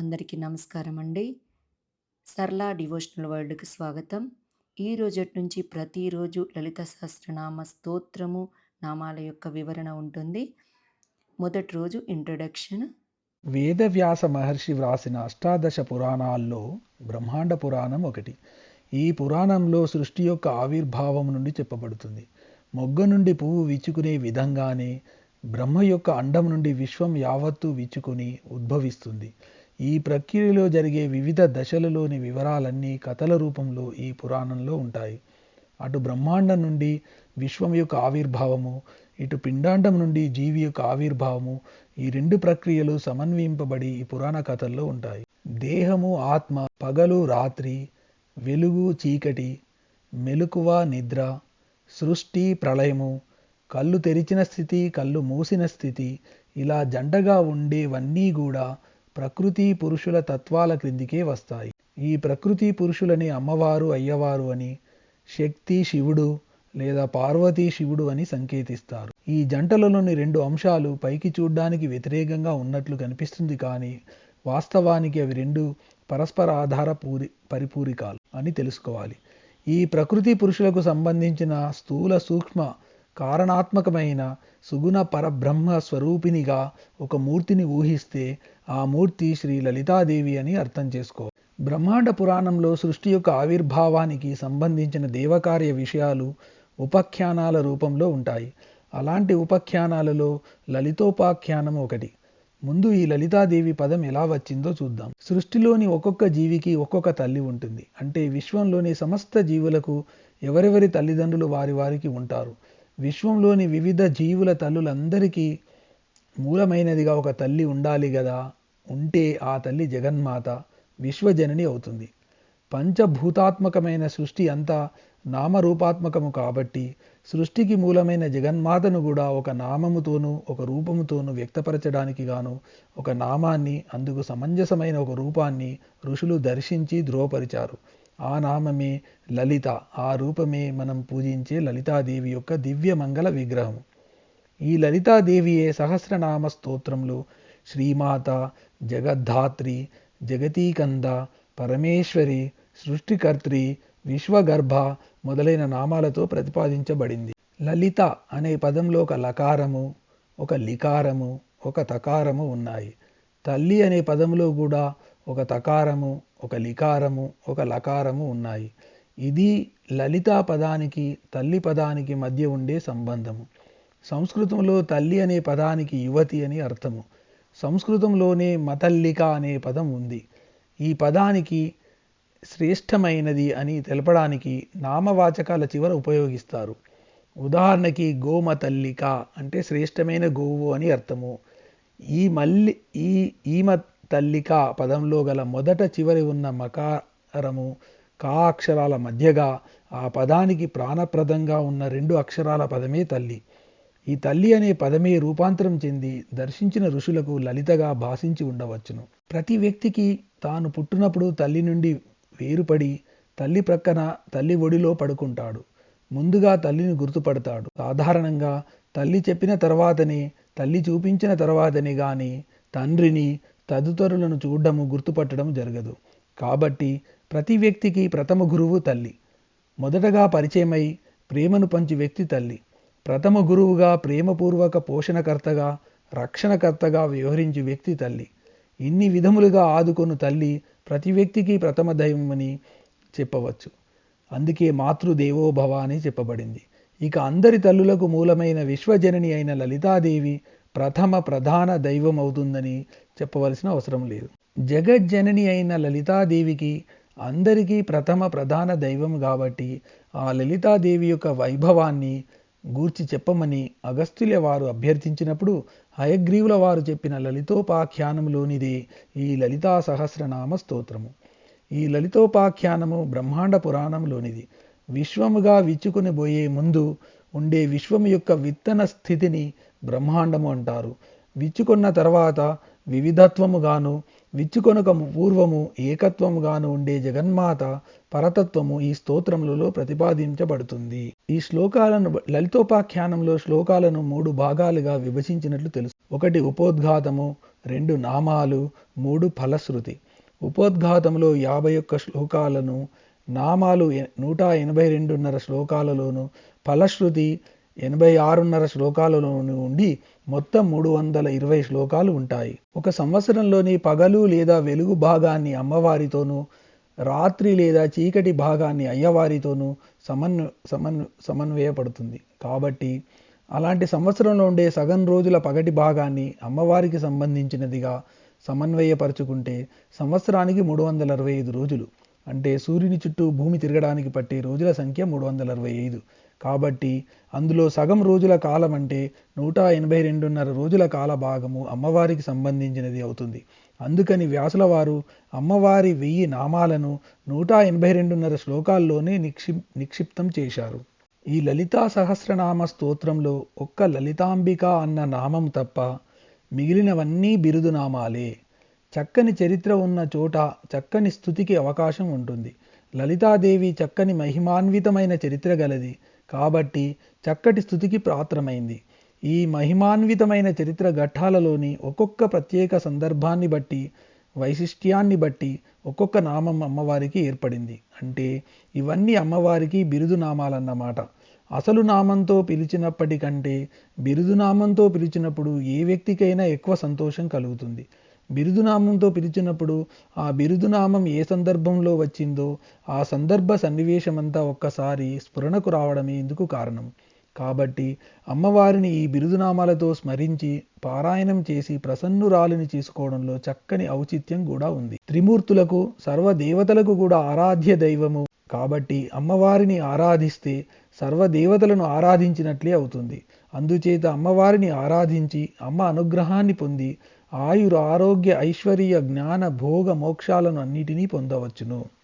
అందరికీ నమస్కారం అండి. సరళ డివోషనల్ వరల్డ్‌కి స్వాగతం. ఈ రోజటి నుంచి ప్రతిరోజు లలిత సహస్రనామ స్తోత్రము, నామాల యొక్క వివరణ ఉంటుంది. మొదటి రోజు ఇంట్రడక్షన్. వేదవ్యాస మహర్షి వ్రాసిన అష్టాదశ పురాణాల్లో బ్రహ్మాండ పురాణం ఒకటి. ఈ పురాణంలో సృష్టి యొక్క ఆవిర్భావం నుండి చెప్పబడుతుంది. మొగ్గ నుండి పువ్వు విచ్చుకునే విధంగానే బ్రహ్మ యొక్క అండం నుండి విశ్వం యావత్తు విచ్చుకుని ఉద్భవిస్తుంది. ఈ ప్రక్రియలో జరిగే వివిధ దశలలోని వివరాలన్నీ కథల రూపంలో ఈ పురాణంలో ఉంటాయి. అటు బ్రహ్మాండం నుండి విశ్వం యొక్క ఆవిర్భావము, ఇటు పిండాండం నుండి జీవి యొక్క ఆవిర్భావము ఈ రెండు ప్రక్రియలు సమన్వయింపబడి ఈ పురాణ కథల్లో ఉంటాయి. దేహము ఆత్మ, పగలు రాత్రి, వెలుగు చీకటి, మెలకువ నిద్ర, సృష్టి ప్రళయము, కళ్ళు తెరిచిన స్థితి, కళ్ళు మూసిన స్థితి ఇలా జంటగా ఉండేవన్నీ కూడా ప్రకృతి పురుషుల తత్వాల క్రిందికే వస్తాయి. ఈ ప్రకృతి పురుషులని అమ్మవారు అయ్యవారు అని, శక్తి శివుడు లేదా పార్వతీ శివుడు అని సంకేతిస్తారు. ఈ జంటలలోని రెండు అంశాలు పైకి చూడ్డానికి వ్యతిరేకంగా ఉన్నట్లు కనిపిస్తుంది కానీ వాస్తవానికి అవి రెండు పరస్పరాధార పూరి పరిపూరికాలు అని తెలుసుకోవాలి. ఈ ప్రకృతి పురుషులకు సంబంధించిన స్థూల సూక్ష్మ కారణాత్మకమైన సుగుణ పరబ్రహ్మ స్వరూపినిగా ఒక మూర్తిని ఊహిస్తే ఆ మూర్తి శ్రీ లలితాదేవి అని అర్థం చేసుకోవాలి. బ్రహ్మాండ పురాణంలో సృష్టి యొక్క ఆవిర్భావానికి సంబంధించిన దేవకార్య విషయాలు ఉపఖ్యానాల రూపంలో ఉంటాయి. అలాంటి ఉపఖ్యానాలలో లలితోపాఖ్యానం ఒకటి. ముందు ఈ లలితాదేవి పదం ఎలా వచ్చిందో చూద్దాం. సృష్టిలోని ఒక్కొక్క జీవికి ఒక్కొక్క తల్లి ఉంటుంది. అంటే విశ్వంలోని సమస్త జీవులకు ఎవరెవరి తల్లిదండ్రులు వారి వారికి ఉంటారు. విశ్వంలోని వివిధ జీవుల తల్లులందరికీ మూలమైనదిగా ఒక తల్లి ఉండాలి కదా ఉంటే ఆ తల్లి జగన్మాత, విశ్వజనని అవుతుంది. పంచభూతాత్మకమైన సృష్టి అంతా నామరూపాత్మకము కాబట్టి సృష్టికి మూలమైన జగన్మాతను కూడా ఒక నామముతోనూ, ఒక రూపముతోనూ వ్యక్తపరచడానికి గాను ఒక నామాన్ని, అందుకు సమంజసమైన ఒక రూపాన్ని ఋషులు దర్శించి ధృవపరిచారు. ఆ నామమే లలిత. ఆ రూపమే మనం పూజించే లలితాదేవి యొక్క దివ్యమంగళ విగ్రహము. ఈ లలితాదేవియే సహస్రనామ స్తోత్రంలో శ్రీమాత, జగద్ధాత్రి, జగతీకంద, పరమేశ్వరి, సృష్టికర్త్రి, విశ్వగర్భ మొదలైన నామాలతో ప్రతిపాదించబడింది. లలిత అనే పదంలో ఒక లకారము, ఒక లికారము, ఒక తకారము ఉన్నాయి. తల్లి అనే పదంలో కూడా ఒక తకారము, ఒక లికారము, ఒక లకారము ఉన్నాయి. ఇది లలితా పదానికి, తల్లి పదానికి మధ్య ఉండే సంబంధము. సంస్కృతంలో తల్లి అనే పదానికి యువతి అని అర్థము. సంస్కృతంలోనే మతల్లిక అనే పదం ఉంది. ఈ పదానికి శ్రేష్టమైనది అని తెలపడానికి నామవాచకాల చివర ఉపయోగిస్తారు. ఉదాహరణకి గోమతల్లిక అంటే శ్రేష్టమైన గోవు అని అర్థము. ఈ మల్లి ఈ ఈమ తల్లిక పదంలో గల మొదట చివరి ఉన్న మకారము, కా అక్షరాల మధ్యగా ఆ పదానికి ప్రాణప్రదంగా ఉన్న రెండు అక్షరాల పదమే తల్లి. ఈ తల్లి అనే పదమే రూపాంతరం చెంది దర్శించిన ఋషులకు లలితగా భాషించి ఉండవచ్చును. ప్రతి వ్యక్తికి తాను పుట్టినప్పుడు తల్లి నుండి వేరుపడి తల్లి ప్రక్కన తల్లి ఒడిలో పడుకుంటాడు. ముందుగా తల్లిని గుర్తుపడతాడు. సాధారణంగా తల్లి చెప్పిన తర్వాతనే, తల్లి చూపించిన తర్వాతనే గాని తండ్రిని, తదితరులను చూడడము గుర్తుపట్టడం జరగదు. కాబట్టి ప్రతి వ్యక్తికి ప్రథమ గురువు తల్లి. మొదటగా పరిచయమై ప్రేమను పంచు వ్యక్తి తల్లి. ప్రథమ గురువుగా ప్రేమపూర్వక పోషణకర్తగా, రక్షణకర్తగా వ్యవహరించు వ్యక్తి తల్లి. ఇన్ని విధములుగా ఆదుకొను తల్లి ప్రతి వ్యక్తికి ప్రథమ దైవమని చెప్పవచ్చు. అందుకే మాతృదేవోభవ అని చెప్పబడింది. ఇక అందరి తల్లులకు మూలమైన విశ్వజనని అయిన లలితాదేవి ప్రథమ ప్రధాన దైవం అవుతుందని చెప్పవలసిన అవసరం లేదు. జగజ్జనని అయిన లలితాదేవికి అందరికీ ప్రథమ ప్రధాన దైవం కాబట్టి ఆ లలితాదేవి యొక్క వైభవాన్ని గూర్చి చెప్పమని అగస్త్యుల వారు అభ్యర్థించినప్పుడు హయగ్రీవుల వారు చెప్పిన లలితోపాఖ్యానములోనిదే ఈ లలితా సహస్రనామ స్తోత్రము. ఈ లలితోపాఖ్యానము బ్రహ్మాండ పురాణంలోనిది. విశ్వముగా విచ్చుకుని పోయే ముందు ఉండే విశ్వము యొక్క విత్తన స్థితిని బ్రహ్మాండము అంటారు. విచ్చుకున్న తర్వాత వివిధత్వముగాను, విచ్చుకొనక పూర్వము ఏకత్వముగాను ఉండే జగన్మాత పరతత్వము ఈ స్తోత్రములలో ప్రతిపాదించబడుతుంది. ఈ శ్లోకాలను లలితోపాఖ్యానంలో శ్లోకాలను మూడు భాగాలుగా విభజించినట్లు తెలుసు. ఒకటి ఉపోద్ఘాతము, రెండు నామాలు మూడు ఫలశ్రుతి ఉపోద్ఘాతంలో యాభై ఒక్క శ్లోకాలను నామాలు నూట ఎనభై రెండున్నర శ్లోకాలలోను ఫలశ్రుతి ఎనభై ఆరున్నర శ్లోకాలలో ఉండి మొత్తం మూడు వందల ఇరవై శ్లోకాలు ఉంటాయి. ఒక సంవత్సరంలోని పగలు లేదా వెలుగు భాగాన్ని అమ్మవారితోనూ రాత్రి లేదా చీకటి భాగాన్ని అయ్యవారితోనూ సమన్వ సమన్ సమన్వయపడుతుంది. కాబట్టి అలాంటి సంవత్సరంలో ఉండే సగం రోజుల పగటి భాగాన్ని అమ్మవారికి సంబంధించినదిగా సమన్వయపరుచుకుంటే సంవత్సరానికి మూడు వందల అరవై ఐదు రోజులు. అంటే సూర్యుని చుట్టూ భూమి తిరగడానికి పట్టే రోజుల సంఖ్య మూడు వందల అరవై ఐదు. కాబట్టి అందులో సగం రోజుల కాలం అంటే నూట ఎనభై రెండున్నర రోజుల కాల భాగము అమ్మవారికి సంబంధించినది అవుతుంది. అందుకని వ్యాసుల వారు అమ్మవారి వెయ్యి నామాలను నూట ఎనభై రెండున్నర శ్లోకాల్లోనే నిక్షి నిక్షిప్తం చేశారు. ఈ లలితా సహస్రనామ స్తోత్రంలో ఒక్క లలితాంబిక అన్న నామం తప్ప మిగిలినవన్నీ బిరుదునామాలే చక్కని చరిత్ర ఉన్న చోట చక్కని స్థుతికి అవకాశం ఉంటుంది. లలితాదేవి చక్కని మహిమాన్వితమైన చరిత్ర గలది. కాబట్టి చక్కటి స్థుతికి పాత్రమైంది. ఈ మహిమాన్వితమైన చరిత్ర ఘట్టాలలోని ఒక్కొక్క ప్రత్యేక సందర్భాన్ని బట్టి వైశిష్ట్యాన్ని బట్టి ఒక్కొక్క నామం అమ్మవారికి ఏర్పడింది. అంటే ఇవన్నీ అమ్మవారికి బిరుదు నామాలన్నమాట. అసలు నామంతో పిలిచినప్పటికంటే బిరుదు నామంతో పిలిచినప్పుడు ఏ వ్యక్తికైనా ఎక్కువ సంతోషం కలుగుతుంది. బిరుదునామంతో పిలిచినప్పుడు ఆ బిరుదునామం ఏ సందర్భంలో వచ్చిందో ఆ సందర్భ సన్నివేశమంతా ఒక్కసారి స్ఫురణకు రావడమే ఇందుకు కారణం. కాబట్టి అమ్మవారిని ఈ బిరుదునామాలతో స్మరించి పారాయణం చేసి ప్రసన్నురాలిని చేసుకోవడంలో చక్కని ఔచిత్యం కూడా ఉంది. త్రిమూర్తులకు సర్వదేవతలకు కూడా ఆరాధ్య దైవము. కాబట్టి అమ్మవారిని ఆరాధిస్తే సర్వదేవతలను ఆరాధించినట్లే అవుతుంది. అందుచేత అమ్మవారిని ఆరాధించి అమ్మ అనుగ్రహాన్ని పొంది ఆయుర ఆరోగ్య ఐశ్వర్య జ్ఞాన భోగ మోక్షాలను అన్నిటినీ పొందవచ్చును.